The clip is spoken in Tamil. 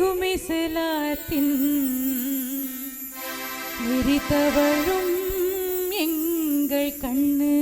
മികുമിസലാത്തിൻ വിരിത്തവഴും എങ്കൾ കണ്ണ്